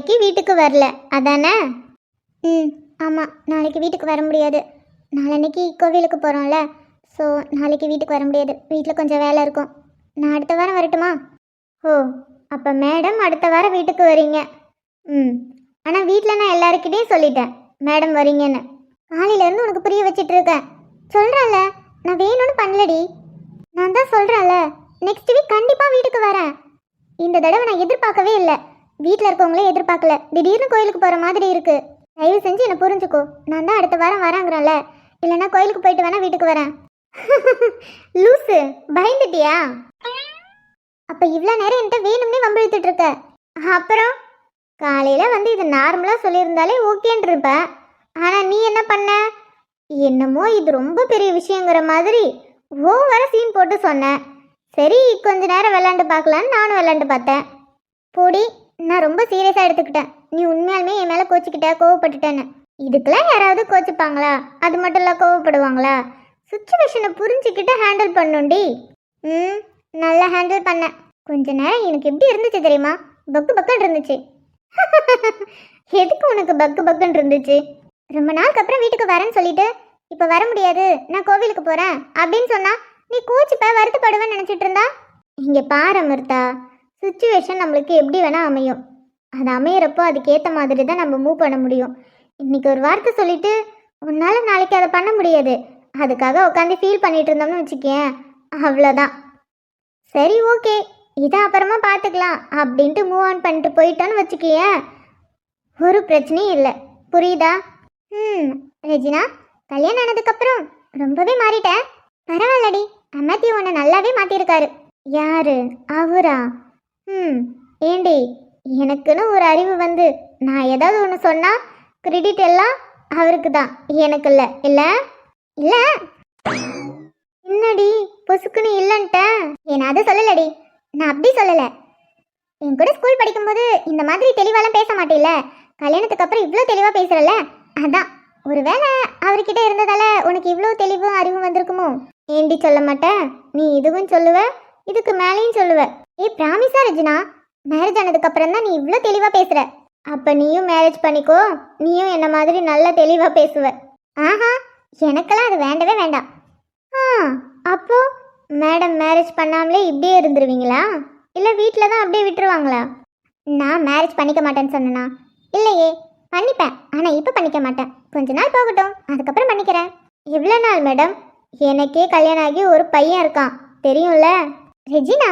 நாளைக்கு வீட்டுக்கு வரல. அதானே? ம் ஆமாம் நாளைக்கு வீட்டுக்கு வர முடியாது. நாளன்னைக்கு கோவிலுக்கு போகிறோம்ல ஸோ நாளைக்கு வீட்டுக்கு வர முடியாது. வீட்டில் கொஞ்சம் வேலை இருக்கும். நான் அடுத்த வாரம் வரட்டுமா? ஓ அப்போ மேடம் அடுத்த வாரம் வீட்டுக்கு வரீங்க. ம். ஆனால் வீட்டில் நான் எல்லாருக்கிட்டையும் சொல்லிட்டேன் மேடம் வரீங்கன்னு. காலையிலேருந்து உனக்கு புரிய வச்சிட்டு இருக்கேன். சொல்கிறேன்ல நான் வேணும்னு பண்ணலடி. நான் தான் சொல்கிறேன்ல நெக்ஸ்ட் வீக் கண்டிப்பாக வீட்டுக்கு வரேன். இந்த தடவை நான் எதிர்பார்க்கவே இல்லை. வீட்டில் இருக்கவங்களே எதிர்பார்க்கல. திடீர்னு கோயிலுக்கு போகிற மாதிரி இருக்கு. தயவு செஞ்சு என்னை புரிஞ்சுக்கோ. நான் தான் அடுத்த வாரம் வராங்கிறேன்ல. இல்லைன்னா கோயிலுக்கு போயிட்டு வேணா வீட்டுக்கு வரேன். லூசு பயந்துட்டியா? அப்ப இவ்வளோ நேரம் என்கிட்ட வேணும்னே வம்பிழுத்துட்டு இருக்க. அப்புறம்? காலையில வந்து இது நார்மலா சொல்லியிருந்தாலே ஓகேன்னு இருப்பேன் ஆனா நீ என்ன பண்ண? என்னமோ இது ரொம்ப பெரிய விஷயங்கிற மாதிரி ஓவர சீன் போட்டு சொன்ன. சரி கொஞ்ச நேரம் விளாண்டு பார்க்கலான்னு நானும் விளாண்டு பார்த்தேன். போடி நான் ரொம்ப சீரியஸாக எடுத்துக்கிட்டேன். நீ உண்மையாலுமே என் மேலே கோச்சிக்கிட்ட கோவப்பட்டுட்டேன்னு. இதுக்கெல்லாம் யாராவது கோச்சிப்பாங்களா? அது மட்டும் இல்லை கோவப்படுவாங்களா? சுச்சுவேஷனை புரிஞ்சுக்கிட்டு ஹேண்டில் பண்ணுண்டி. ம் நல்லா ஹேண்டில் பண்ணேன். கொஞ்ச நேரம் எனக்கு எப்படி இருந்துச்சு தெரியுமா? பக்கு பக்குன்னு இருந்துச்சு. எதுக்கு உனக்கு பக்கு பக்குன்னு இருந்துச்சு? ரொம்ப நாளுக்கு அப்புறம் வீட்டுக்கு வரேன்னு சொல்லிட்டு இப்போ வர முடியாது. நான் கோவிலுக்கு போகிறேன் அப்படின்னு சொன்னா நீ கோச்சிப்ப வருத்தப்படுவேன்னு நினச்சிட்டு இருந்தா? இங்கே பாரு மிருத்தா சுச்சுவேஷன் நம்மளுக்கு எப்படி வேணால் அமையும். அது அமையிறப்போ அதுக்கேற்ற மாதிரி தான் நம்ம மூவ் பண்ண முடியும். இன்னைக்கு ஒரு வார்த்தை சொல்லிட்டு உன்னால் நாளைக்கு அதை பண்ண முடியாது. அதுக்காக உட்காந்து ஃபீல் பண்ணிட்டு இருந்தோம்னு வச்சுக்கேன். அவ்வளோதான் சரி ஓகே இதை அப்புறமா பார்த்துக்கலாம். அப்படின்ட்டு மூவ் ஆன் பண்ணிட்டு போயிட்டோன்னு வச்சுக்கேன். ஒரு பிரச்சனையும் இல்லை. புரியுதா? ம் ரெஜினா கல்யாணம் ஆனதுக்கப்புறம் ரொம்பவே மாறிட்டேன் பரவாயில்லடி. அம்மாத்தி உன்னை நல்லாவே மாற்றிருக்காரு யாரு? அவரா? ம். ஏண்டி எனக்குன்னு ஒரு அறிவு வந்து நான் ஏதாவது ஒன்று சொன்னால் கிரெடிட் எல்லாம் அவருக்கு தான் எனக்கு இல்லை. இல்லை? இல்லை? என்னடி பொசுக்குன்னு இல்லைன்ட்டேன் என்ன அது சொல்லலடி. நான் அப்படி சொல்லலை. என் கூட ஸ்கூல் படிக்கும்போது இந்த மாதிரி தெளிவாலாம் பேச மாட்டேல்ல? கல்யாணத்துக்கு அப்புறம் இவ்வளோ தெளிவாக பேசுகிறல்ல அதான். ஒருவேளை அவர்கிட்ட இருந்ததால உனக்கு இவ்வளோ தெளிவும் அறிவும் வந்திருக்குமோ? ஏண்டி சொல்ல மாட்டேன் நீ இதுவும் சொல்லுவ இதுக்கு மேலேயும் சொல்லுவ. ஏ பிராமிஸா ரஜினா மேரேஜ் ஆனதுக்கு அப்புறம் தான் நீ இவ்வளோ தெளிவாக பேசுற. அப்போ நீயும் மேரேஜ் பண்ணிக்கோ நீயும் என்ன மாதிரி நல்லா தெளிவாக பேசுவ. ஆஹா எனக்கெல்லாம் அது வேண்டவே வேண்டாம். ஆ அப்போ மேடம் மேரேஜ் பண்ணாமலே இப்படியே இருந்துருவீங்களா? இல்லை வீட்டில் தான் அப்படியே விட்டுருவாங்களா? நான் மேரேஜ் பண்ணிக்க மாட்டேன்னு சொன்னேனா? இல்லையே பண்ணிப்பேன். ஆனால் இப்போ பண்ணிக்க மாட்டேன். கொஞ்ச நாள் போகட்டும். அதுக்கப்புறம் பண்ணிக்கிறேன். எவ்வளோ நாள் மேடம் எனக்கே கல்யாணம் ஆகி ஒரு பையன் இருக்கான். தெரியும்ல? ரெஜினா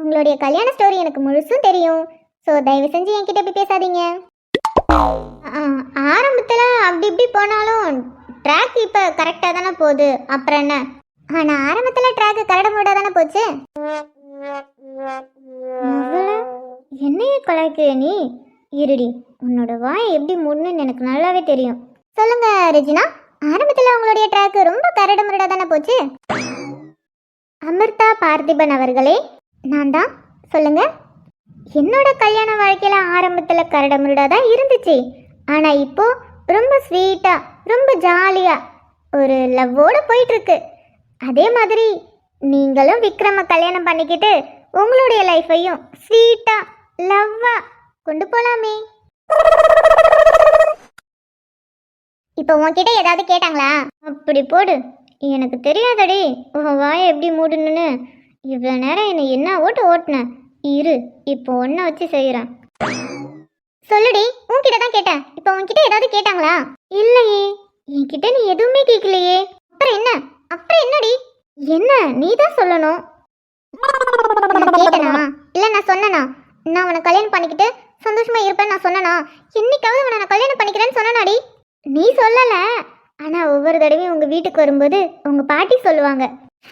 உங்களுடைய கல்யாண ஸ்டோரி எனக்கு முழுசும் தெரியும். ஸோ தயவு செஞ்சு என்கிட்ட இப்படி பேசாதீங்க. ஆரம்பத்தில் அப்படி இப்படி போனாலும் ட்ராக் இப்போ கரெக்டாக தானே போகுது. அப்புறம் என்ன? ஆனால் ஆரம்பத்தில் ட்ராக் கரட மூட தானே போச்சு? முதல்ல என்னைய கலாய்க்கிற நீ? இருடி உன்னோட வாய் எப்படி மூடணும்னு எனக்கு நல்லாவே தெரியும். சொல்லுங்க ரெஜினா. ஆரம்பத்தில் உங்களுடைய ட்ராக் ரொம்ப கரடு முரடாக தானே போச்சு? அமிர்தா பார்த்திபன் அவர்களே நான் தான் சொல்லுங்க. என்னோட கல்யாண வாழ்க்கையில ஆரம்பத்துல கரடு தான் இருந்துச்சு. ஆனா இப்போ ரொம்ப ஸ்வீட்டா ரொம்ப ஜாலியா ஒரு லவ்வோட போயிட்டு இருக்கு அதே மாதிரி நீங்களும் விக்ரம கல்யாணம் பண்ணிக்கிட்டு உங்களுடைய லைஃபையும் ஸ்வீட்டா லவ்வா கொண்டு போலாமே. இப்போ உன்கிட்ட ஏதாவது கேட்டாங்களா? அப்படி போடு. எனக்கு தெரியாதடி. உன் வாயை எப்படி மூடணுன்னு இவ்வளோ நேரம் என்னை என்ன ஓட்டு ஓட்டுன? இரு இப்போ ஒன்றை வச்சு செய்கிறேன் சொல்லுடி உன்கிட்ட தான் கேட்டேன். இப்போ உன்கிட்ட ஏதாவது கேட்டாங்களா? இல்லையே. என்கிட்ட நீ எதுவுமே கேட்கலையே. அப்புறம் என்ன? அப்புறம் என்னடி? என்ன? நீ தான் சொல்லணும் கேட்டனா? இல்லை நான் சொன்னனா? நான் அவனை கல்யாணம் பண்ணிக்கிட்டு சந்தோஷமா இருப்பேன் நான் சொன்னனா? என்னைக்காவது உன்னை நான் கல்யாணம் பண்ணிக்கிறேன்னு சொன்னனாடி? நீ சொல்லல. ஆனா ஒவ்வொரு தடவையும் உங்க வீட்டுக்கு வரும்போது உங்க பாட்டி சொல்லுவாங்க.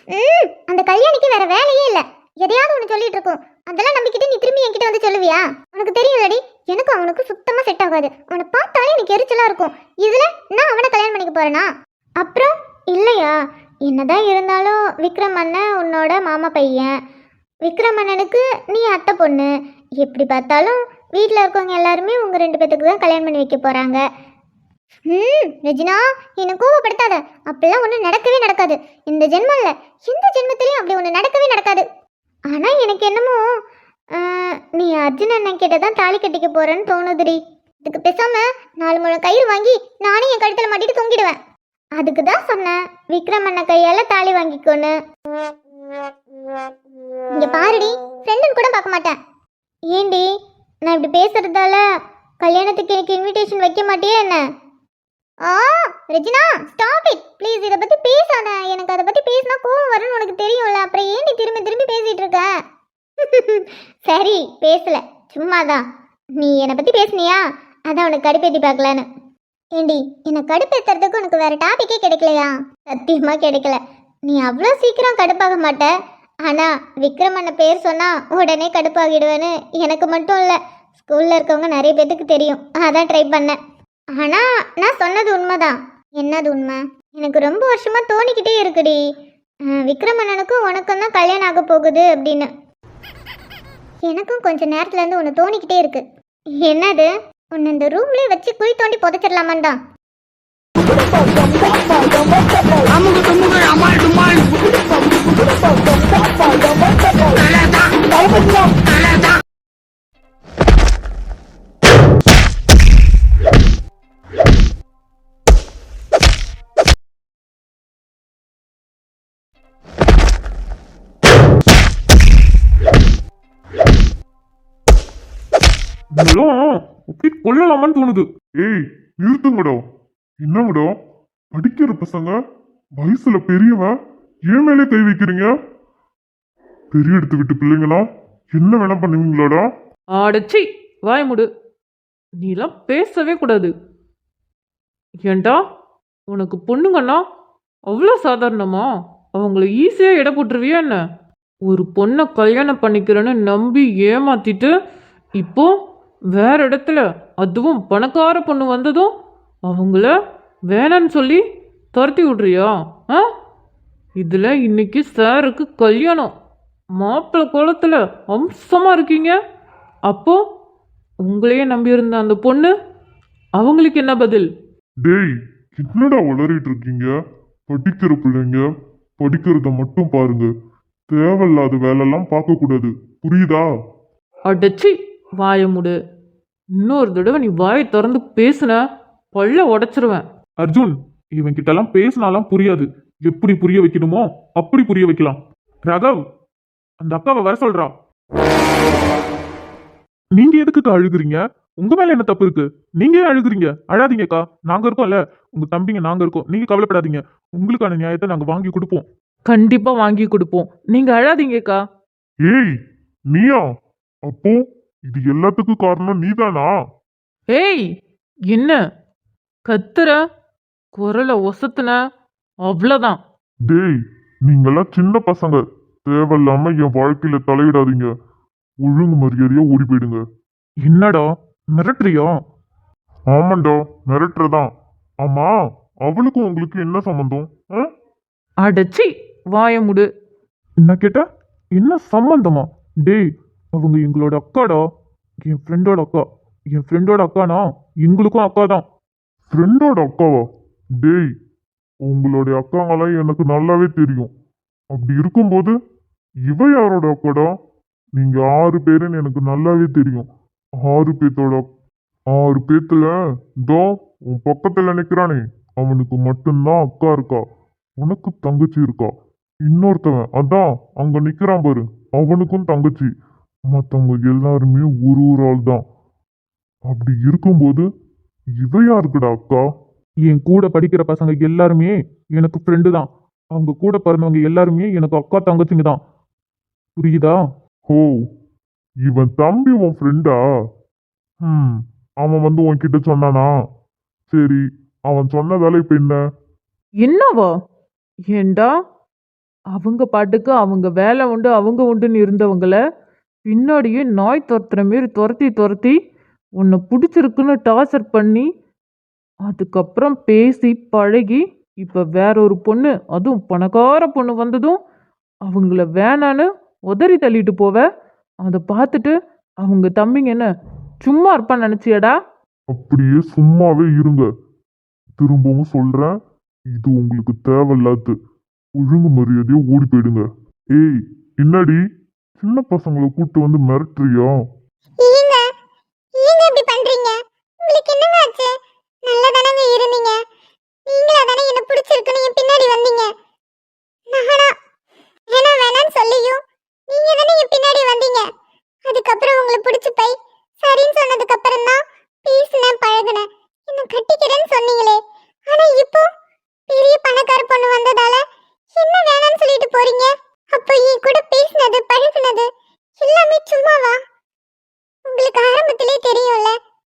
ம் அந்த கல்யாணிக்கு வேற வேலையே இல்ல. எதையாவது ஒன்று சொல்லிட்டு இருக்கும். அதெல்லாம் நம்பிக்கிட்டு நீ திரும்பி என்கிட்ட வந்து சொல்லுவியா? உனக்கு தெரியும்லடி எனக்கு அவனுக்கு சுத்தமா செட் ஆகாது. அவனை பார்த்தாலே எனக்கு எரிச்சலா இருக்கும். இதுல நான் அவனை கல்யாணம் பண்ணிக்க போறேனா? அப்புறம் இல்லையா? என்னதான் இருந்தாலும் விக்ரம் அண்ணன் உன்னோட மாமா பையன். விக்ரம் அண்ணனுக்கு நீ அத்தை பொண்ணு. எப்படி பார்த்தாலும் வீட்டில் இருக்கவங்க எல்லாருமே உங்கள் ரெண்டு பேத்துக்கு தான் கல்யாணம் பண்ணி வைக்க போகிறாங்க ம் ரெஜினா என்னை கோவப்படுத்தாத. அப்படிலாம் ஒன்றும் நடக்கவே நடக்காது. இந்த ஜென்மம் இல்லை எந்த ஜென்மத்திலையும் அப்படி ஒன்று நடக்கவே நடக்காது. ஆனால் எனக்கு என்னமோ நீ அர்ஜுன் அண்ணன் கிட்ட தான் தாலி கட்டிக்க போறேன்னு தோணுதுடி. இதுக்கு பேசாம நாலு முழம் கயிறு வாங்கி நானே என் கழுத்தில் மாட்டிட்டு தொங்கிடுவேன். அதுக்கு தான் சொன்னேன் விக்ரம் அண்ணன் கையால தாலி வாங்கிக்கோன்னு. இங்க பாருடி ஃப்ரெண்டுன்னு கூட பார்க்க மாட்டேன். ஏண்டி நான் இப்படி பேசுறதால கல்யாணத்துக்கு எனக்கு இன்விடேஷன் வைக்க மாட்டியே என்ன? ஆ ரெஜினா ஸ்டாப் இட் ப்ளீஸ் இதை பற்றி பேசாத. எனக்கு அதை பற்றி பேசினா கோவம் வரும்னு உனக்கு தெரியும்ல. அப்புறம் ஏண்டி திரும்பி திரும்பி பேசிகிட்டு இருக்க? சரி பேசல. சும்மாதான். நீ என்னை பற்றி பேசுனியா? அதான் உனக்கு கடுப்பேத்தி பார்க்கலான்னு. ஏண்டி என்னை கடுப்பேத்துறதுக்கு உனக்கு வேறு டாபிக்கே கிடைக்கலையா? சத்தியமாக கிடைக்கல. நீ அவ்வளோ சீக்கிரம் கடுப்பாக மாட்ட. ஆனால் விக்ரமண்ண பேர் சொன்னால் உடனே கடுப்பாகிடுவேன்னு எனக்கு மட்டும் இல்லை. ஸ்கூலில் இருக்கவங்க நிறைய பேர்த்துக்கு தெரியும். அதான் ட்ரை பண்ணேன். ஆனால் நான் சொன்னது உண்மைதான். என்னது உண்மை? எனக்கு ரொம்ப வருஷமாக தோணிக்கிட்டே இருக்குடி. அஹ் விக்ரமண்ணனுக்கும் உனக்கும் தான் கல்யாணம் ஆக போகுது அப்படின்னு. எனக்கும் கொஞ்சம் நேரத்துலேருந்து ஒன்று தோணிக்கிட்டே இருக்கு. என்னது? உன்னை இந்த ரூம்லேயே வச்சு குழி தோண்டி புதைச்சிடலாமான் தான். அமுகு அப்படி கொல்லலாமான்னு தோணுது. ஏய் நிறுத்துங்கடா. என்னங்கடா? படிக்கிற பசங்க? வயசுல பெரியவன் ஏன் மேலே கை வைக்கிறீங்க? பெரிய எடுத்து விட்டு பிள்ளைங்களா? என்ன வேணா பண்ணுவீங்களாடா? ஆடச்சி வாய முடு. நீலாம் பேசவே கூடாது. ஏன்டா உனக்கு பொண்ணுங்கன்னா அவ்வளோ சாதாரணமா? அவங்கள ஈஸியாக எடை போட்டுருவியா என்ன? ஒரு பொண்ணை கல்யாணம் பண்ணிக்கிறேன்னு நம்பி ஏமாத்திட்டு இப்போ வேற இடத்துல அதுவும் பணக்கார பொண்ணு வந்ததும் அவங்கள வேணான்னு சொல்லி துரத்தி விட்றியா? ஆ? இதில் இன்னைக்கு சாருக்கு கல்யாணம். மாப்பிள்ளை கோலத்தில் அம்சமாக இருக்கீங்க. அப்போ உங்களையே நம்பியிருந்த அந்த பொண்ணு அவங்களுக்கு என்ன பதில்? டேய் என்னடா வளரிட்டு இருக்கீங்க? படிக்கிற பிள்ளைங்க படிக்கிறத மட்டும் பாருங்க. தேவையில்லாத வேலைலாம் பார்க்க கூடாது புரியுதா? அடச்சி! வாய முடு. இன்னொரு தடவை நீ வாயை திறந்து பேசுன பல்ல உடைச்சிருவேன். அர்ஜுன் இவன் கிட்டலாம் பேசினாலாம் புரியாது. எப்படி புரிய வைக்கணுமோ அப்படி புரிய வைக்கலாம். ரகவ் அந்த அக்காவை வர சொல்றா. நீங்க எதுக்குக்கா அழுகுறீங்க? உங்க மேல என்ன தப்பு இருக்கு? நீங்க ஏன் அழுகுறீங்க? அழாதீங்கக்கா. நாங்க இருக்கோம்ல. உங்க தம்பிங்க நாங்க இருக்கோம். நீங்க கவலைப்படாதீங்க. உங்களுக்கான நியாயத்தை நாங்க வாங்கி கொடுப்போம். கண்டிப்பா வாங்கி கொடுப்போம். நீங்க அழாதீங்கக்கா. ஏய் நீயா? அப்போ இது எல்லாத்துக்கும் காரணம் நீதானா? ஏய் என்ன? கத்துற? குரலை ஒசத்துன? அவ்வளோதான் டேய் நீங்கெல்லாம் சின்ன பசங்க. தேவையில்லாம என் வாழ்க்கையில தலையிடாதீங்க. ஒழுங்கு மரியாதையா ஓடி போயிடுங்க. என்னடா மிரட்டுறியா? ஆமாண்டா மிரட்டுறதான். ஆமா அவளுக்கும் உங்களுக்கு என்ன சம்மந்தம் ஆ? அடச்சி வாய முடு. என்ன கேட்ட? என்ன சம்பந்தமா? டேய் அவங்க எங்களோட அக்காடா? என் ஃப்ரெண்டோட அக்கா. என் ஃப்ரெண்டோட அக்கானா? எங்களுக்கும் அக்கா தான் ஃப்ரெண்டோட அக்காவா? டேய் உங்களுடைய அக்காங்களாம் எனக்கு நல்லாவே தெரியும். அப்படி இருக்கும்போது இவ யாரோட அக்காடா? நீங்க ஆறு பேருன்னு எனக்கு நல்லாவே தெரியும். ஆறு பேத்தோட ஆறு பேத்துல தோ உன் பக்கத்துல நிக்கிறானே. அவனுக்கு மட்டும்தான் அக்கா இருக்கா. உனக்கு தங்கச்சி இருக்கா. இன்னொருத்தவன் அதான் அங்க நிக்கிறான் பாரு. அவனுக்கும் தங்கச்சி. மத்தவங்க எல்லாருமே ஒரு ஒரு ஆள் தான் அப்படி இருக்கும்போது இவ யாருக்குடா அக்கா? என் கூட படிக்கிற பசங்க எல்லாருமே எனக்கு ஃப்ரெண்டு தான். அவங்க கூட பிறந்தவங்க எல்லாருமே எனக்கு அக்கா தங்கச்சிங்க தான். புரியுதா? ஓ இவன் தம்பி உன் ஃப்ரெண்டா ம் அவன் வந்து உன்கிட்ட சொன்னானா? சரி அவன் சொன்னதால இப்ப என்ன? என்னவா? ஏண்டா? அவங்க பாட்டுக்கு அவங்க வேலை உண்டு அவங்க உண்டுன்னு இருந்தவங்கள பின்னாடியே நாய் துரத்துற மாரி துரத்தி துரத்தி உன்னை பிடிச்சிருக்குன்னு டார்ச்சர் பண்ணி அதுக்கப்புறம் பேசி பழகி இப்போ வேற ஒரு பொண்ணு அதுவும் பணக்கார பொண்ணு வந்ததும் அவங்கள வேணான்னு உதறி தள்ளிட்டு போவ. அதை பார்த்துட்டு அவங்க தம்பிங்க என்ன சும்மா இருப்பான்னு நினச்சியடா? அப்படியே சும்மாவே இருங்க. திரும்பவும் சொல்கிறேன் இது உங்களுக்கு தேவையில்லாது ஒழுங்கு மரியாதையை ஓடி போயிடுங்க. ஏய் என்னடி? சின்ன பசங்களை கூட்டு வந்து மிரட்டுறியா? ஏங்க ஏங்க இப்படி பண்றீங்க? உங்களுக்கு என்னங்க ஆச்சு? நல்லா தானங்க இருந்தீங்க. நீங்களா தானே என்ன பிடிச்சிருக்குன்னு என் பின்னாடி வந்தீங்க நானா வேணா வேணான்னு சொல்லியும் நீங்க தானே என் பின்னாடி வந்தீங்க அதுக்கப்புறம் உங்களை பிடிச்சு போய் சரின்னு சொன்னதுக்கு அப்புறம் தான் பேசினேன் பழகுனேன் என்ன கட்டிக்கிறேன்னு சொன்னீங்களே ஆனா இப்போ பெரிய பணக்கார பொண்ணு வந்ததால என்ன வேணாம்னு சொல்லிட்டு போறீங்க அப்போ என் கூட பேசினது பழகுனது எல்லாமே சும்மாவா உங்களுக்கு ஆரம்பத்திலே தெரியும்ல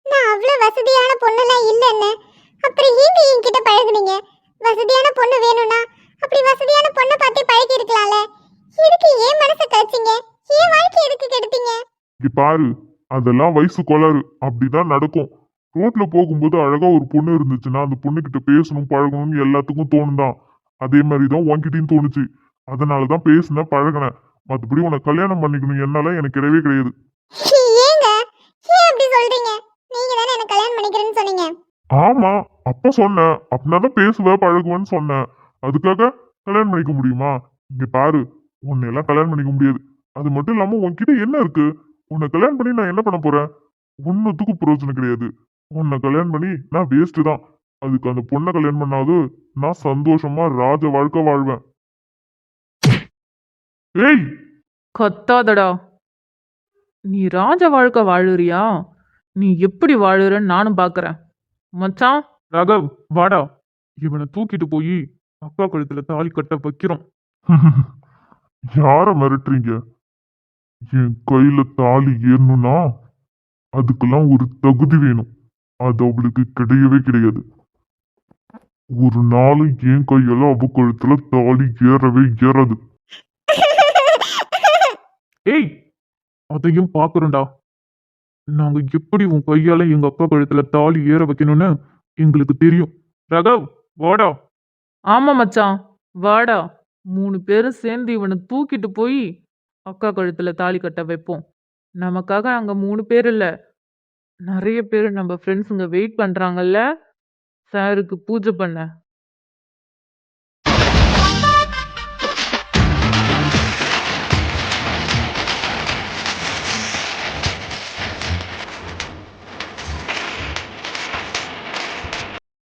நான் அவ்வளோ வசதியான பொண்ணுலாம் இல்லைன்னு அப்புறம் ஏங்க என்கிட்ட பழகுனீங்க வசதியான பொண்ணு வேணும்னா அப்படி வசதியான பொண்ணை பார்த்தே பழகி இருக்கலாம்ல எதுக்கு ஏன் மனசை கழிச்சிங்க ஏன் வாழ்க்கை எதுக்கு கெடுத்தீங்க இங்க பாரு அதெல்லாம் வயசு கோளாறு. அப்படிதான் நடக்கும். ரோட்ல போகும்போது அழகா ஒரு பொண்ணு இருந்துச்சுன்னா அந்த பொண்ணு கிட்ட பேசணும் பழகணும்னு எல்லாத்துக்கும் தோணுதான். அதே மாதிரி தான் உன்கிட்டயும் தோணுச்சு. அதனாலதான் பேசினேன் பழகினேன். மற்றபடி உனக்கு கல்யாணம் பண்ணிக்கணும் என்னால எனக்கு கிடையவே கிடையாது. தானே ஆமா அப்ப சொன்னேன். அப்படின்னா தான் பேசுவ பழகுவேன்னு சொன்னேன். அதுக்காக கல்யாணம் பண்ணிக்க முடியுமா? இங்க பாரு உன்னை எல்லாம் கல்யாணம் பண்ணிக்க முடியாது. அது மட்டும் இல்லாம உன்கிட்ட என்ன இருக்கு? உன்னை கல்யாணம் பண்ணி நான் என்ன பண்ண போறேன்? ஒன்னுத்துக்கும் பிரயோஜனம் கிடையாது. உன்னை கல்யாணம் பண்ணி நான் வேஸ்ட் தான். அதுக்கு அந்த பொண்ணை கல்யாணம் பண்ணாது நான் சந்தோஷமா ராஜ வாழ்க்கை வாழ்வேன். ஏய்! கத்தாதடா. நீ ராஜ வாழ்க்கை வாழுறியா? நீ எப்படி வாழுறன்னு நானும் பார்க்கறேன் மச்சான்! ராகவ் வாடா. இவனை தூக்கிட்டு போய் அக்கா கழுத்துல தாலி கட்ட வைக்கிறோம். யார மிரட்டுறீங்க? என் கையில தாலி ஏறணும்னா அதுக்கெல்லாம் ஒரு தகுதி வேணும். அது அவளுக்கு கிடையவே கிடையாது. ஒரு நாளும் என் கையால அவ கழுத்துல தாலி ஏறவே ஏறாது. ஏய் அதையும் பாக்குறோம்டா நாங்க எப்படி உன் கையால எங்க அப்பா கழுத்துல தாலி ஏற வைக்கணும்னு எங்களுக்கு தெரியும். ரகவ் வாடா. ஆமா மச்சான் வாடா. மூணு பேரும் சேர்ந்து இவனை தூக்கிட்டு போய் அக்கா கழுத்துல தாலி கட்ட வைப்போம். நமக்காக அங்க மூணு பேர் இல்ல. நிறைய பேர் நம்ம ஃப்ரெண்ட்ஸுங்க வெயிட் பண்றாங்கல்ல? சாருக்கு பூஜை பண்ண.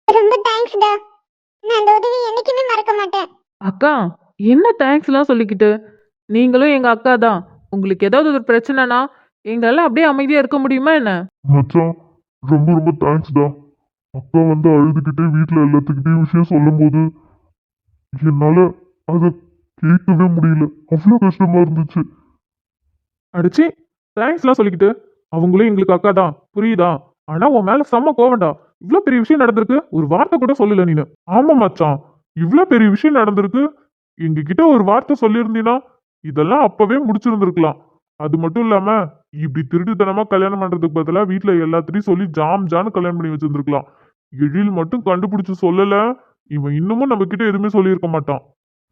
ரொம்ப தேங்க்ஸ்டா நான் அந்த உதவி என்னைக்குமே மறக்க மாட்டேன். அக்கா என்ன தேங்க்ஸ்லாம் சொல்லிக்கிட்டு? நீங்களும் எங்க அக்கா தான். உங்களுக்கு ஏதாவது ஒரு பிரச்சனைனா எங்களால அப்படியே அமைதியா இருக்க முடியுமா என்ன? மச்சான் ரொம்ப ரொம்ப தேங்க்ஸ்டா அக்கா வந்து அழுதுகிட்டே வீட்ல எல்லாத்துக்கிட்டையும் விஷயம் சொல்லும்போது என்னால அதை கேட்கவே முடியல. அவ்வளோ கஷ்டமா இருந்துச்சு. அடிச்சு தேங்க்ஸ்லாம் சொல்லிக்கிட்டு அவங்களும் எங்களுக்கு அக்கா தான். புரியுதா? ஆனா உன் மேல செம்ம கோவம்டா. இவ்ளோ பெரிய விஷயம் நடந்திருக்கு. ஒரு வார்த்தை கூட சொல்லல நீனு. ஆமா மச்சான் இவ்ளோ பெரிய விஷயம் நடந்திருக்கு. எங்க கிட்ட ஒரு வார்த்தை சொல்லியிருந்தீன்னா இதெல்லாம் அப்பவே முடிச்சிருந்திருக்கலாம். அது மட்டும் இல்லாம இப்படி திருட்டுத்தனமா கல்யாணம் பண்றதுக்கு பதிலா வீட்ல எல்லாத்தையும் சொல்லி ஜாம் ஜான்னு கல்யாணம் பண்ணி வச்சிருந்திருக்கலாம். எழில் மட்டும் கண்டுபிடிச்சு சொல்லல. இவன் இன்னமும் நம்ம கிட்ட எதுவுமே சொல்லியிருக்க மாட்டான்.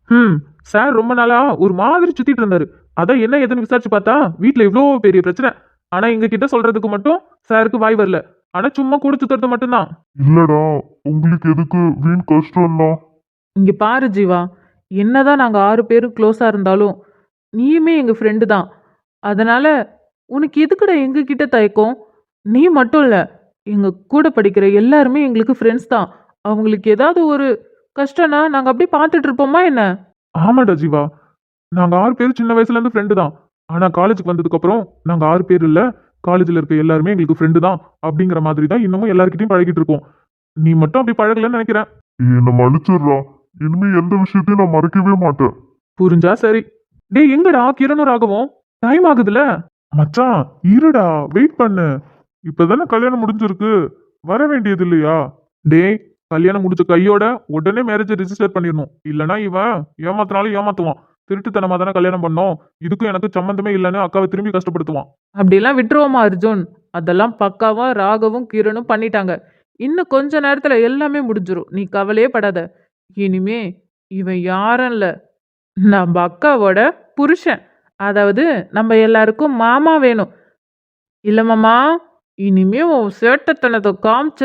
ம் சார் ரொம்ப நாளா ஒரு மாதிரி சுத்திட்டு இருந்தாரு. அதான் என்ன ஏதுன்னு விசாரிச்சு பார்த்தா வீட்ல இவ்வளோ பெரிய பிரச்சனை. ஆனா எங்க கிட்ட சொல்றதுக்கு மட்டும் சாருக்கு வாய் வரல. ஆனா சும்மா கூட சுத்துறது மட்டும்தான். இல்லடா உங்களுக்கு எதுக்கு வீண் கஷ்டம் இங்க பாரு ஜீவா என்னதான் நாங்க ஆறு பேரும் க்ளோஸா இருந்தாலும் நீயுமே எங்க ஃப்ரெண்டு தான். அதனால உனக்கு எதுக்குடா எங்க கிட்ட தயக்கம்? நீ மட்டும் இல்ல எங்க கூட படிக்கிற எல்லாருமே எங்களுக்கு ஃப்ரெண்ட்ஸ் தான். அவங்களுக்கு ஏதாவது ஒரு கஷ்டம்னா நாங்க அப்படியே பார்த்துட்டு இருப்போமா என்ன? ஆமாடா ஜீவா. நாங்க ஆறு பேர் சின்ன வயசுல இருந்து ஃப்ரெண்டு தான். ஆனா காலேஜுக்கு வந்ததுக்கு அப்புறம் நாங்க ஆறு பேர் இல்ல காலேஜ்ல இருக்க எல்லாருமே எங்களுக்கு ஃப்ரெண்டு தான் அப்படிங்கிற மாதிரி தான் இன்னமும் எல்லார்கிட்டயும் பழகிட்டு இருக்கோம். நீ மட்டும் அப்படி பழகலன்னு நினைக்கிறேன். என்னை மன்னிச்சிடுறா. இனிமே எந்த விஷயத்தையும் நான் மறக்கவே மாட்டேன். புரிஞ்சா சரி. டேய் எங்கடா கிரணம் ராகவும் டைம் ஆகுதுல. மச்சான் இருடா வெயிட் பண்ணு. இப்பதானே கல்யாணம் முடிஞ்சிருக்கு. வர வேண்டியது இல்லையா? டேய் கல்யாணம் முடிச்ச கையோட உடனே மேரேஜ் ரெஜிஸ்டர் பண்ணிடணும். இல்லனா இவன் ஏமாத்தினாலும் ஏமாத்துவான். திருட்டுத்தனமா தானே கல்யாணம் பண்ணோம். இதுக்கும் எனக்கு சம்மந்தமே இல்லைன்னு அக்காவை திரும்பி கஷ்டப்படுத்துவான். அப்படிலாம் விட்டுருவோமா அர்ஜுன்? அதெல்லாம் பக்காவா ராகவும் கிரணும் பண்ணிட்டாங்க. இன்னும் கொஞ்ச நேரத்துல எல்லாமே முடிஞ்சிரும். நீ கவலையே படாத. இனிமே இவன் யாரும் இல்ல. நம்ம அக்காவோட புருஷன். அதாவது நம்ம எல்லாருக்கும் மாமா வேணும். இல்ல மாமா இனிமே உன் சேட்டத்தனத்தை காமிச்ச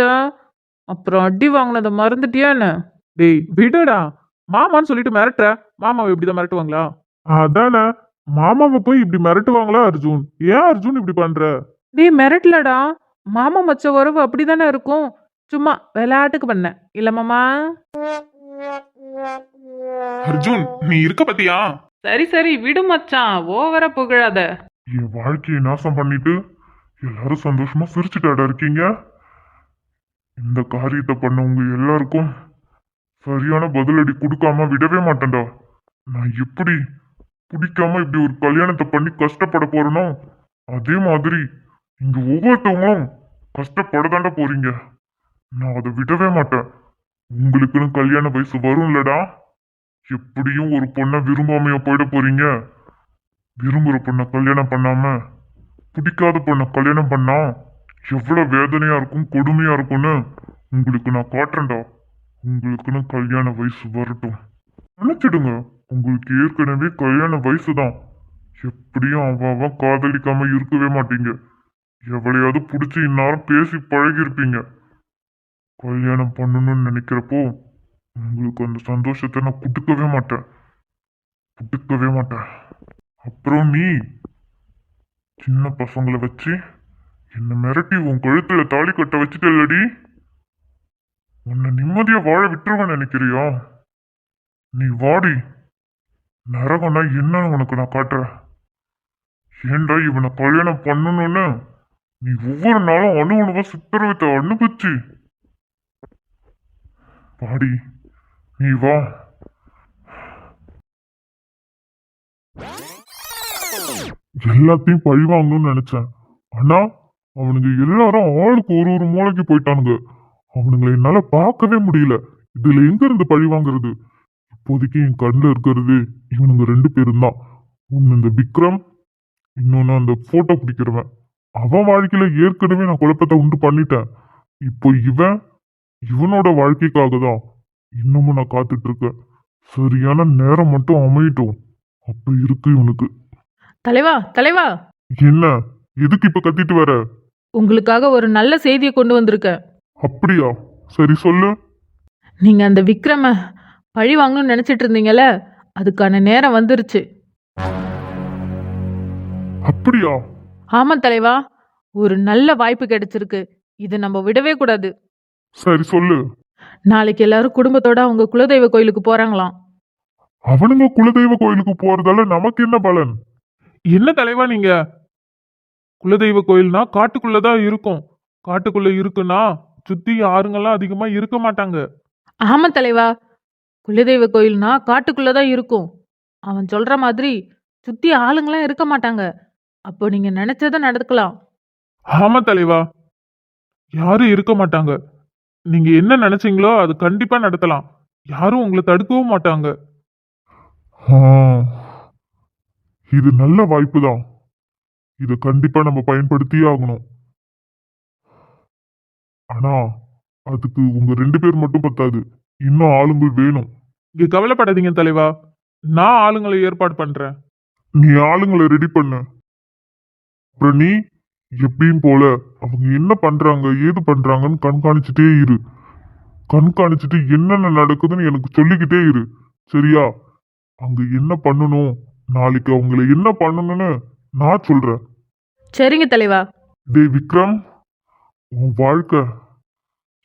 அப்புறம் அடி வாங்கினதை மறந்துட்டியா என்ன? டேய் விடுடா. மாமான்னு சொல்லிட்டு மிரட்டுற. மாமாவை இப்படிதான் மிரட்டுவாங்களா? அதானே. மாமாவை போய் இப்படி மிரட்டுவாங்களா அர்ஜுன்? ஏன் அர்ஜுன் இப்படி பண்ற? டேய் மிரட்டலடா. மாமா மச்ச உறவு அப்படிதானே இருக்கும். சும்மா விளையாட்டுக்கு பண்ணேன் இல்ல மாமா? அர்ஜுன் நீ இருக்க பத்தியா? சரி சரி விடு மச்சான் ஓவரா புகழாத. என் வாழ்க்கையை நாசம் பண்ணிட்டு எல்லாரும் சந்தோஷமா சிரிச்சுட்டாடா இருக்கீங்க? இந்த காரியத்தை பண்ண உங்க எல்லாருக்கும் சரியான பதிலடி கொடுக்காம விடவே மாட்டேன்டா. நான் எப்படி பிடிக்காம இப்படி ஒரு கல்யாணத்தை பண்ணி கஷ்டப்பட போறேனோ அதே மாதிரி இங்க ஒவ்வொருத்தவங்களும் கஷ்டப்படதாண்டா போறீங்க. நான் அதை விடவே மாட்டேன். உங்களுக்குன்னு கல்யாண வயசு வரும்லடா. எப்படியும் ஒரு பொண்ணை விரும்பாமையா போயிட போறீங்க? விரும்புகிற பொண்ணை கல்யாணம் பண்ணாம பிடிக்காத பொண்ணை கல்யாணம் பண்ணா எவ்வளவு வேதனையா இருக்கும் கொடுமையா இருக்கும்னு உங்களுக்கு நான் காட்டுறேன்டா. உங்களுக்குன்னு கல்யாண வயசு வரட்டும். நினைச்சிடுங்க உங்களுக்கு ஏற்கனவே கல்யாண வயசு தான் எப்படியும் அவன் காதலிக்காம இருக்கவே மாட்டீங்க. எவளையாவது பிடிச்சி இந்நேரம் பேசி பழகிருப்பீங்க கல்யாணம் பண்ணணும்னு நினைக்கிறப்போ உங்களுக்கு அந்த சந்தோஷத்தை நான் குடுக்கவே மாட்டேன். குடுக்கவே மாட்டேன். அப்புறம் நீ சின்ன பசங்களை வச்சு என்னை மிரட்டி உன் கழுத்துல தாலி கட்ட வச்சுட்டல்லடி. உன்னை நிம்மதியா வாழ விட்டுருவேன் நினைக்கிறியா? நீ வாடி. நரகம்னா என்னன்னு உனக்கு நான் காட்டுறேன். ஏன்டா இவனை கல்யாணம் பண்ணணும்னு நீ ஒவ்வொரு நாளும் அணு உணவா சித்திரவத்தை அனுபவிச்சு வாடி. நீ வா எல்லாத்தையும் பழி வாங்கணும்னு நினைச்சேன். ஆனா அவனுங்க எல்லாரும் ஆளுக்கு ஒரு ஒரு மூளைக்கு போயிட்டானுங்க. அவனுங்களை என்னால பார்க்கவே முடியல. இதுல எங்க இருந்து பழி வாங்குறது? இப்போதைக்கு என் கண்ணில் இருக்கிறது இவனுங்க ரெண்டு பேரும் தான். ஒன்று இந்த விக்ரம் இன்னொன்னு அந்த ஃபோட்டோ பிடிக்கிறவன். அவன் வாழ்க்கையில ஏற்கனவே நான் குழப்பத்தை உண்டு பண்ணிட்டேன். இப்போ இவன் இவனோட வாழ்க்கைக்காக தான் இன்னமும் நான் காத்துட்டு இருக்கேன் சரியான நேரம் மட்டும் அமையட்டும். அப்ப இருக்கு இவனுக்கு. தலைவா தலைவா. என்ன? எதுக்கு இப்ப கத்திட்டு வர? உங்களுக்காக ஒரு நல்ல செய்தியை கொண்டு வந்திருக்கேன். அப்படியா? சரி சொல்லு. நீங்க அந்த விக்ரம பழி வாங்கணும்னு நினைச்சிட்டு இருந்தீங்கல்ல? அதுக்கான நேரம் வந்துருச்சு. அப்படியா? ஆமா தலைவா. ஒரு நல்ல வாய்ப்பு கிடைச்சிருக்கு. இதை நம்ம விடவே கூடாது. சரி சொல்லு. நாளைக்கு எல்லாரும் குடும்பத்தோட அவங்க குலதெய்வ கோயிலுக்கு போறாங்களாம். அவனுங்க குலதெய்வ கோயிலுக்கு போறதால நமக்கு என்ன பலன்? என்ன தலைவா நீங்க? குலதெய்வ கோயில்னா காட்டுக்குள்ளதான் இருக்கும். காட்டுக்குள்ள இருக்குன்னா சுத்தி யாருங்கெல்லாம் அதிகமா இருக்க மாட்டாங்க. ஆமா தலைவா. குலதெய்வ கோயில்னா காட்டுக்குள்ளதான் இருக்கும். அவன் சொல்ற மாதிரி சுத்தி ஆளுங்களாம் இருக்க மாட்டாங்க. அப்போ நீங்க நினைச்சதை நடக்கலாம் ஆமா தலைவா. யாரும் இருக்க மாட்டாங்க. நீங்க என்ன நினைச்சீங்களோ அது கண்டிப்பா நடத்தலாம். யாரும் உங்களை தடுக்கவும் மாட்டாங்க. ஆ, இது நல்ல வாய்ப்பு தான் இதை கண்டிப்பா நம்ம பயன்படுத்தியே ஆகணும். ஆனா அதுக்கு உங்க ரெண்டு பேர் மட்டும் பத்தாது. இன்னும் ஆளுங்கள் வேணும். இங்க கவலைப்படாதீங்க தலைவா. நான் ஆளுங்களை ஏற்பாடு பண்றேன். நீ ஆளுங்களை ரெடி பண்ணு. அப்புறம் நீ எப்பயும் போல அவங்க என்ன பண்றாங்க ஏது பண்றாங்கன்னு கண்காணிச்சுட்டே இரு. கண்காணிச்சுட்டு என்னென்ன நடக்குதுன்னு எனக்கு சொல்லிக்கிட்டே இரு. சரியா? அங்க என்ன பண்ணணும்? நாளைக்கு அவங்கள என்ன பண்ணணும்னு நான் சொல்றேன். சரிங்க தலைவா. டேய் விக்ரம் உன் வாழ்க்கை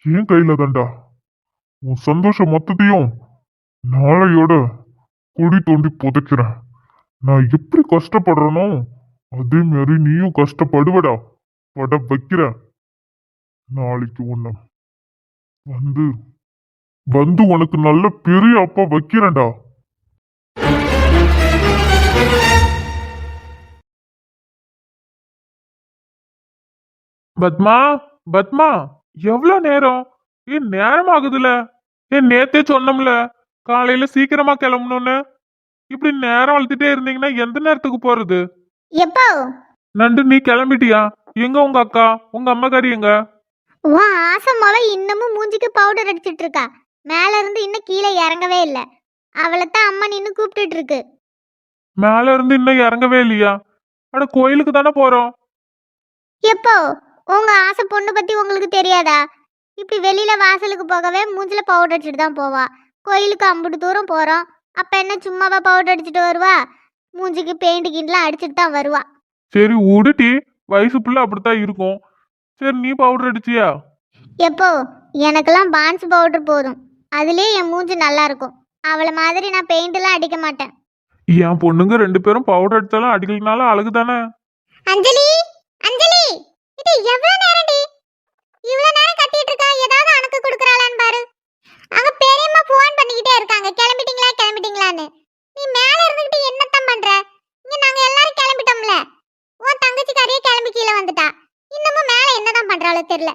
என் கையில தான்டா. உன் சந்தோஷம் மொத்தத்தையும் நாளையோட குழி தோண்டி புதைக்கிறேன். நான் எப்படி கஷ்டப்படுறேனோ அதே மாதிரி நீயும் கஷ்டப்படுவடா. பட வைக்கிறேன் நாளைக்கு உன்னை வந்து வந்து உனக்கு நல்ல பெரிய அப்பா வைக்கிறேன்டா. பத்மா பத்மா எவ்வளவு நேரம்? ஏன் நேரம் ஆகுதுல ஏன் நேத்தே சொன்னோம்ல காலையில சீக்கிரமா கிளம்பணும்னு? இப்படி நேரம் வளர்த்துட்டே இருந்தீங்கன்னா எந்த நேரத்துக்கு போறது? எப்போ? நண்டு நீ கிளம்பிட்டியா? எங்க உங்க அக்கா? உங்க அம்மாக்காரி எங்க? உன் ஆசமாவ இன்னமும் மூஞ்சிக்கு பவுடர் அடிச்சிட்டு இருக்கா மேல இருந்து இன்னும் கீழே இறங்கவே இல்லை. அவளை தான் அம்மா நின்னு கூப்பிட்டுட்டு இருக்கு மேல இருந்து இன்னும் இறங்கவே இல்லையா? அட கோயிலுக்கு தானே போறோம். எப்போ? உங்க ஆசை பொண்ணு பத்தி உங்களுக்கு தெரியாதா? இப்படி வெளியில வாசலுக்கு போகவே மூஞ்சில பவுடர் அடிச்சுட்டு தான் போவா. கோயிலுக்கு அம்புட்டு தூரம் போறோம். அப்ப என்ன சும்மாவா பவுடர் அடிச்சுட்டு வருவா? மூஞ்சிக்கு பெயிண்ட் கிண்டலாம் அடிச்சுட்டு தான் வருவா. சரி உடுட்டி வயசு புள்ள அப்படித்தான் இருக்கும். சரி நீ பவுடர் அடிச்சியா? எப்போ? எனக்கெல்லாம் பான்ஸ் பவுடர் போதும். அதுலயே என் மூஞ்சி நல்லா இருக்கும். அவளை மாதிரி நான் பெயிண்ட்லாம் அடிக்க மாட்டேன். என் பொண்ணுங்க ரெண்டு பேரும் பவுடர் அடிச்சாலும் அடிக்கலனாலும் அழகு தானே அஞ்சலி! அஞ்சலி! இது எவ்வளவு நேரம்டி இவ்வளவு நேரம் கத்திட்டு இருக்கா? ஏதாவது அணக்கு கொடுக்கறாளான்னு பாரு. அங்க பெரியம்மா ஃபோன் பண்ணிக்கிட்டே இருக்காங்க. கிளம்பிட்டீங்களா? கிளம்பிட்டீங்களான்னு. நீ மேல இருந்துகிட்டு என்னத்தான் பண்ற? இங்க நாங்க எல்லாரும் கிளம்பிட்டோம்ல. உன் தங்கச்சி கதையே கிளம்பி கீழே வந்துட்டா. இன்னமும் மேல என்னதான் பண்றாளோ தெரியல.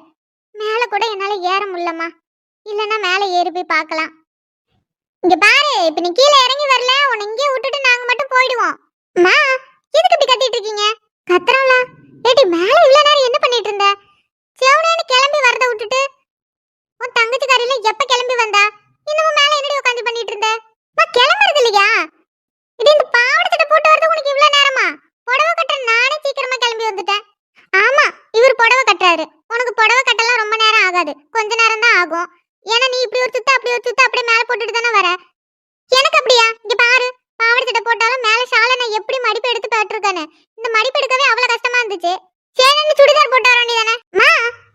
மேல கூட என்னால ஏற முடியலம்மா. இல்லைன்னா மேல ஏறி போய் பார்க்கலாம். இங்க பாரு இப்ப நீ கீழே இறங்கி வரல. உன்னை இங்கே விட்டுட்டு நாங்க மட்டும் போயிடுவோம். மா எதுக்கு இப்படி கட்டிட்டு இருக்கீங்க? கத்துறோம்ல ஏடி மேல இவ்வளவு நேரம் என்ன பண்ணிட்டு இருந்த? செவனேன்னு கிளம்பி வரத விட்டுட்டு உன் தங்கச்சி காரியில எப்ப கிளம்பி வந்தா? இன்னமும் மேல என்னடி உட்காந்து பண்ணிட்டு இருந்தேன் கிளம்புறது இல்லையா இது இந்த பாவாடை போட்டு வரது உனக்கு இவ்வளவு நேரமா? புடவை கட்டுற நானே சீக்கிரமா கிளம்பி வந்துட்டேன் ஆமா இவர் புடவை கட்டுறாரு உனக்கு புடவை கட்டலாம் ரொம்ப நேரம் ஆகாது கொஞ்ச நேரம் தான் ஆகும் ஏன்னா நீ இப்படி ஒரு சுத்து அப்படி ஒரு சுத்து அப்படியே மேல போட்டுட்டு தானே வர எனக்கு அப்படியா இங்க பாரு பாவாடை சட்டை போட்டாலும் மேல ஷாலை நான் எப்படி மடிப்பு எடுத்து போட்டிருக்கேன்னு இந்த மடிப்பு எடுக்கவே அவ்வளவு கஷ்டமா இருந்துச்சு சரி சுடிதார் போட்டு வர வேண்டியதானே மா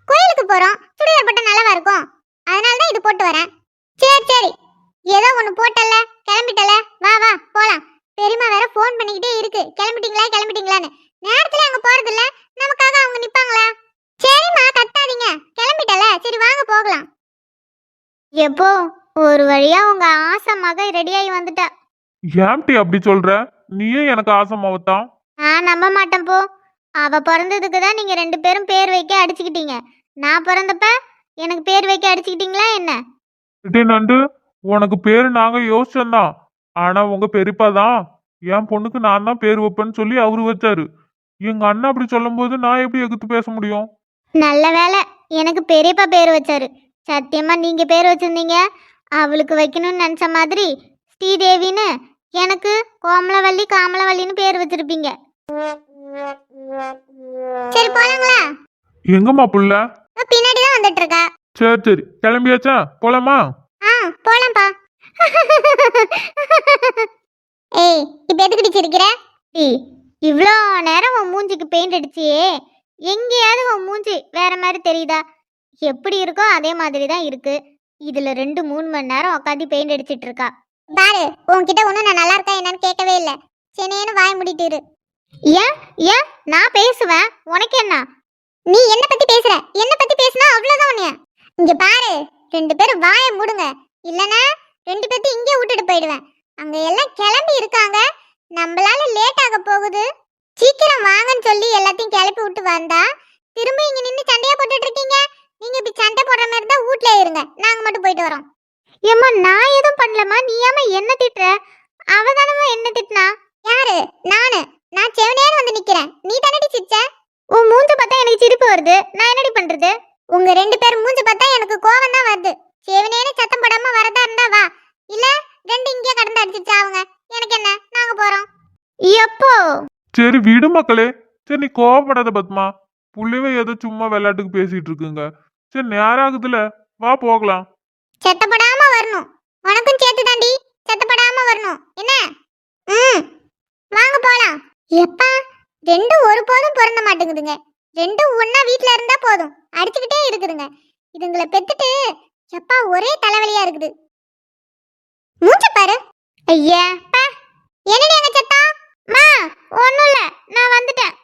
கோயிலுக்கு போறோம் சுடிதார் போட்டா நல்லாவா இருக்கும் அதனால தான் இது போட்டு வரேன் சரி சரி ஏதோ ஒண்ணு போட்டல கிளம்பிட்டல வா வா போலாம் பெரியம்மா வேற ஃபோன் பண்ணிக்கிட்டே இருக்கு கிளம்பிட்டீங்களா கிளம்பிட்டீங்களான்னு நேரத்துல அங்க போறது இல்ல நமக்காக அவங்க நிப்பாங்களா சரிம்மா கத்தாதீங்க கிளம்பிட்டல சரி வாங்க போகலாம் எப்போ ஒரு வழியா உங்க ஆசை மக ரெடியாகி வந்துட்டா. ஏம்டி அப்படி சொல்ற? நீயும் எனக்கு ஆசமாவத்தான் நான் நம்ப மாட்டேன் போ. அவ பிறந்ததுக்கு தான் நீங்க ரெண்டு பேரும் பேர் வைக்க அடிச்சுக்கிட்டீங்க. நான் பிறந்தப்ப எனக்கு பேர் வைக்க அடிச்சுக்கிட்டீங்களா என்ன? டே நண்டு உனக்கு பேரு நாங்க யோசிச்சோம்தான் ஆனா உங்க பெரியப்பா தான். என் பொண்ணுக்கு நான் தான் பேர் வைப்பேன்னு சொல்லி அவரு வச்சாரு. எங்க அண்ணன் அப்படி சொல்லும்போது நான் எப்படி எதிர்த்து பேச முடியும்? நல்ல வேலை எனக்கு பெரியப்பா பேர் வச்சாரு. சத்தியமா நீங்க பேர் வச்சிருந்தீங்க. அவளுக்கு வைக்கணும்னு நினைச்ச மாதிரி ஸ்ரீதேவின்னு எனக்கு கோமலவல்லி காமலவல்லின்னு பேர் வச்சிருப்பீங்க. சரி போலாங்களா? எங்கம்மா புள்ள? பின்னாடி தான் வந்துட்டு இருக்கா சரி சரி. கிளம்பியாச்சா? போலாமா? ஆ போலாம்ப்பா. ஏய் இப்ப எதுக்கு சிரிக்கிற? ஏய் இவ்வளோ நேரம் உன் மூஞ்சிக்கு பெயிண்ட் அடிச்சியே. எங்கேயாவது உன் மூஞ்சி வேற மாதிரி தெரியுதா? எப்படி இருக்கோ அதே மாதிரி தான் இருக்கு. இதுல ரெண்டு மூணு மணி நேரம் உட்காந்து பெயிண்ட் அடிச்சிட்டு இருக்கா. பாரு உன்கிட்ட ஒன்றும் நான் நல்லா இருக்கா என்னன்னு கேட்கவே இல்லை. சென்னையனு வாய் மூடிட்டு ஏன்? ஏன்? நான் பேசுவேன். உனக்கு என்ன? நீ என்ன பத்தி பேசுற? என்ன பத்தி பேசினா அவ்வளவுதான் உன்னைய. இங்க பாரு ரெண்டு பேரும் வாயை மூடுங்க. இல்லனா ரெண்டு பேத்தையும் இங்கே விட்டுட்டு போயிடுவேன். அங்க எல்லாம் கிளம்பி இருக்காங்க. நம்மளால லேட் ஆக போகுது. சீக்கிரம் வாங்கன்னு சொல்லி எல்லாத்தையும் கிளப்பி விட்டு வந்தா திரும்ப இங்க நின்று சண்டையா போட்டுட்டு இருக்கீங்க? நீங்க இப்படி சண்டை போடுற மாதிரி இருந்தா வீட்ல இருங்க. நாங்க மட்டும் போயிட்டு வரோம். ஏம்மா நான் எதுவும் பண்ணலமா நீ ஏமா என்ன திட்டுற? அவ தானமா என்ன திட்டினா? யாரு? நானு. நான் செவனேன்னு வந்து நிக்கிறேன். நீ தானடி சிரிச்ச? உன் மூஞ்ச பார்த்தா எனக்கு சிரிப்பு வருது. நான் என்னடி பண்றது? உங்க ரெண்டு பேரும் மூஞ்ச பார்த்தா எனக்கு கோவம் தான் வருது. செவனேன்னு சத்தம் போடாம வரதா இருந்தா வா. இல்ல ரெண்டு இங்கே கடந்து அடிச்சிட்டு அவங்க? எனக்கு என்ன? நாங்க போறோம். எப்போ? சரி விடு மக்களே. சரி நீ கோவப்படாத பத்மா. புள்ளிவே ஏதோ சும்மா விளையாட்டுக்கு பேசிட்டு இருக்குங்க. சரி நேரம் ஆகுதுல வா போகலாம். செத்தப்படாம வரணும். உனக்கும் சேர்த்து தாண்டி செத்தப்படாம வரணும். என்ன? ம். வாங்க போலாம். எப்பா ரெண்டும் ஒரு போதும் பிறந்த மாட்டேங்குதுங்க. ரெண்டும் ஒன்னா வீட்ல இருந்தா போதும். அடிச்சுக்கிட்டே இருக்குதுங்க. இதுங்களை பெத்துட்டு எப்பா ஒரே தலைவலியா இருக்குது. மூச்சு பாரு. ஐயா பா. என்னடி அங்க சத்தம்? மா ஒண்ணும் இல்ல. நான் வந்துட்டேன்.